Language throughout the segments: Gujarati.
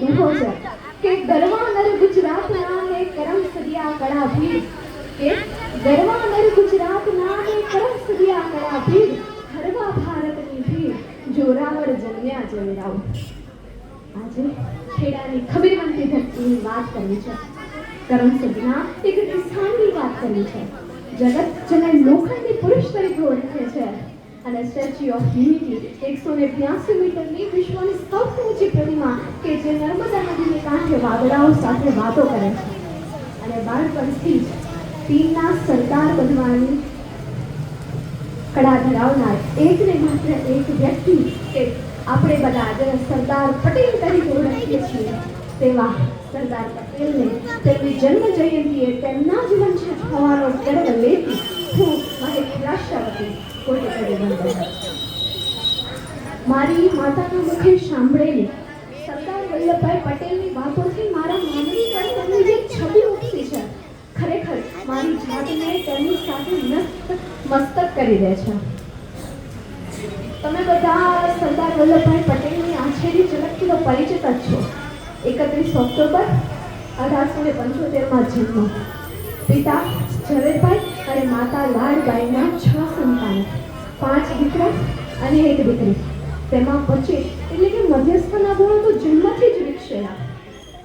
દુહો છે કે ગરવા નર ગુજરાતના ને કરમ સદિયા કળા ભીડ કે ગરવા નર ગુજરાતના ને કરમ સદિયા કળા ભીડ હરવા ભારતની ભીડ જોરાવર જન્મ્યા જોરાવ આજે ખેડાની ખબીરવંતી ધરતીની વાત કરી છે. કરમ સદના એક કિસ્સાની વાત કરી છે. જગત જેને લોખંડી પુરુષ તરીકે ઓળખે છે. અને સ્ટેચ્યુ ઓફ યુનિટી એકસો ને બ્યાસી મીટરની વિશ્વની સૌથી ઊંચી પ્રતિમા કે જે નર્મદા નદીને કાંઠે વાદળાઓ સાથે વાતો કરે છે. અને બાળપણથી જ તીરના સરદાર બનવાની કડા ધરાવનાર એક ને માત્ર એક વ્યક્તિ કે આપણે બધા જેને સરદાર પટેલ તરીકે ઓળખીએ છીએ, તેવા સરદાર પટેલને તેમની જન્મ જયંતિએ તેમના જીવન હોવાનો ગર્વ લેતી હું મારી રાષ્ટ્રપતિ કોટી કરી મારી માતાના મુખે સાંભળેલી સરદાર વલ્લભભાઈ પટેલની વાતોથી મારા માનવી પર તેમની જે છબી ઉપસી છે, ખરેખર મારી જાતને તેમની સાથે મસ્તક કરી દે છે. તમે બધા સરદાર વલ્લભભાઈ પટેલની આછેરી ઝલકથી પરિચિત જ છો. એકત્રીસ ઓક્ટોબર અઢારસો ને પંચોતેરમાં જન્મ. પિતા ઝવેરભાઈ માતા લાડબાઈના છ સંતાન, પાંચ દીકરા અને એક દીકરી. તેમાં પચીસ, એટલે કે મધ્યસ્થના ગુણો તો જન્મથી જ વિકસેલા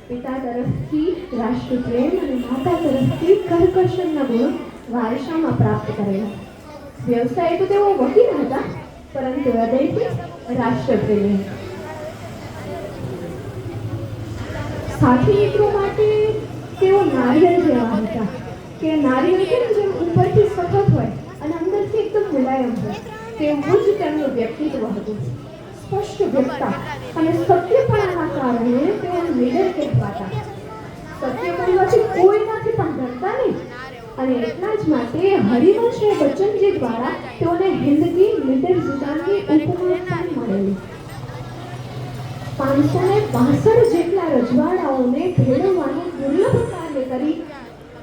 પિતા તરફથી રાષ્ટ્રપ્રેમ અને માતા તરફથી કર્કશનના ગુણો વારસામાં પ્રાપ્ત કરેલા. વ્યવસાય તો તેઓ વકીલ હતા, પરંતુ હૃદયથી રાષ્ટ્રપ્રેમી સાથી મિત્રો માટે તેઓ નારિયેળ જેવા હતા. જ તેમનું વ્યક્તિત્વ હતું. સ્પષ્ટ વ્યક્તા અને સત્યપણાના કારણે તેઓ લીડર કહેવાતા. સત્ય બોલવાથી કોઈનાથી પણ ડરતા નહીં. અને એટલા જ માટે હરિવંશ અને દ્વારા તેઓને હિન્દકી લીડર જુદાની ઉપમા પણ મળેલી. પાંચસો ને બાસઠ જેટલા રજવાડાઓને ભેળવવાનું દુર્લભ કાર્ય કરી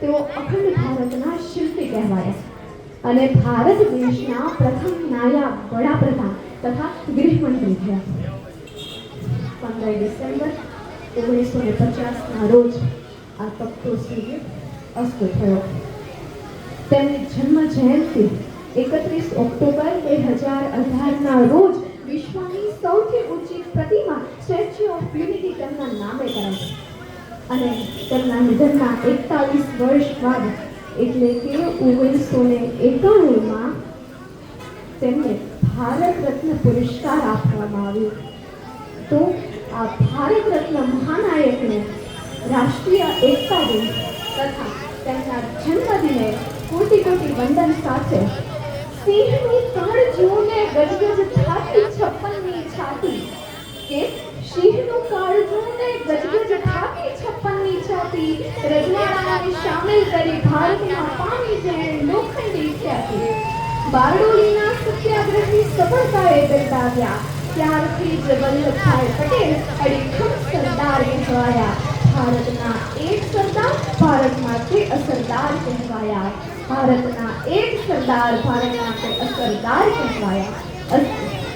તેઓ અખંડ ભારતના શિલ્પી કહેવાયા. અને ભારત દેશના પ્રથમ નાયબ વડાપ્રધાન તથા ગૃહમંત્રી થયા. પંદર ડિસેમ્બર ઓગણીસો ને પચાસના રોજ આ તપતો સૂર્ય અસ્ત થયો. તેમની જન્મ જયંતિ એકત્રીસ ઓક્ટોબર બે હજાર અઢારના રોજ વિશ્વની સૌથી ઊંચી પ્રતિમા સ્ટેચ્યુ ઓફ યુનિટી તેમના નામે કરાઈ. અને તેમના નિધનના એકતાલીસ વર્ષ બાદ એટલે કે ઓગણીસો ને એકાણુંમાં તેમને ભારત રત્ન પુરસ્કાર આપવામાં આવ્યો. તો આ ભારત રત્ન મહાનાયકને રાષ્ટ્રીય એકતા દિન તથા તેમના જન્મદિને કોટી કોટી વંદન સાથે સિંહની કાળ જોને ગજગજ થાતી છપ્પનની છાતી કે સિંહનું કાળજું ને ગજગજ છાતી રજવાડાને શામેલ કરી ભારતમાં પામી જેણે લોખંડી ખ્યાતિ બારડોલીના સત્યાગ્રહની સફળતાએ બિરદાવ્યા. ત્યારથી જ વલ્લભભાઈ પટેલ અડીખમ સરદાર કહેવાયા ભારતના એક સરદાર ભારત માટે અસરદાર કહેવાયા. ભારતના એક સરદાર ભારત માટે અસરદાર કહેવાયા.